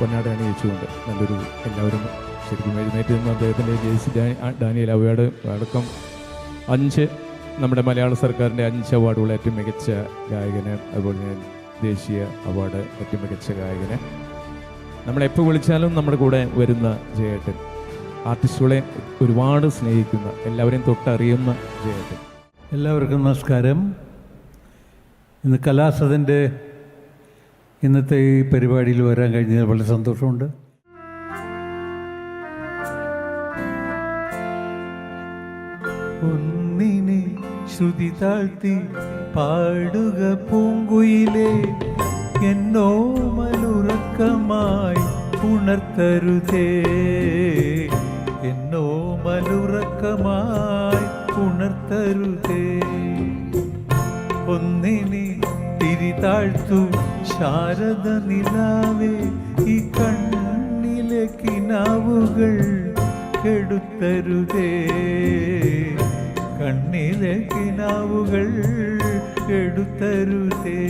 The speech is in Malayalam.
പൊന്നാട അണിയിച്ചുകൊണ്ട് നല്ലൊരു എല്ലാവരും ശരിക്കും എഴുന്നേറ്റ് നിന്ന് അദ്ദേഹത്തിന്റെ ജെ സി ഡാനിയൽ അവാർഡ് അടക്കം അഞ്ച് നമ്മുടെ മലയാള സർക്കാരിന്റെ അഞ്ച് അവാർഡുകൾ ഏറ്റവും മികച്ച ഗായകന് അതുപോലെ തന്നെ ദേശീയ അവാർഡ് ഏറ്റവും മികച്ച ഗായകന്. നമ്മളെപ്പോൾ വിളിച്ചാലും നമ്മുടെ കൂടെ വരുന്ന ജയേട്ടൻ. ആർട്ടിസ്റ്റുകളെ ഒരുപാട് സ്നേഹിക്കുന്ന എല്ലാവരെയും തൊട്ടറിയുന്ന ജയേട്ടൻ. എല്ലാവർക്കും നമസ്കാരം. ഇന്ന് കലാസദന്റെ ഇന്നത്തെ ഈ പരിപാടിയിൽ വരാൻ കഴിഞ്ഞതിൽ വളരെ സന്തോഷമുണ്ട്. ഒന്നിനെ ശ്രുതി താഴ്ത്തി പാടുക പൂങ്കുയിലെ എന്നോ മലുറക്കമായി ഉണർത്തരുതേ എന്നോ മലുറക്കമായി ഉണർത്തരുതേ തിരിതാഴ്ത്തു ശാരദ നിലാവേ ഈ കണ്ണിലെ കിനാവുകൾ കെടുത്തരുതേ കണ്ണിലെ കിനാവുകൾ കെടുത്തരുതേ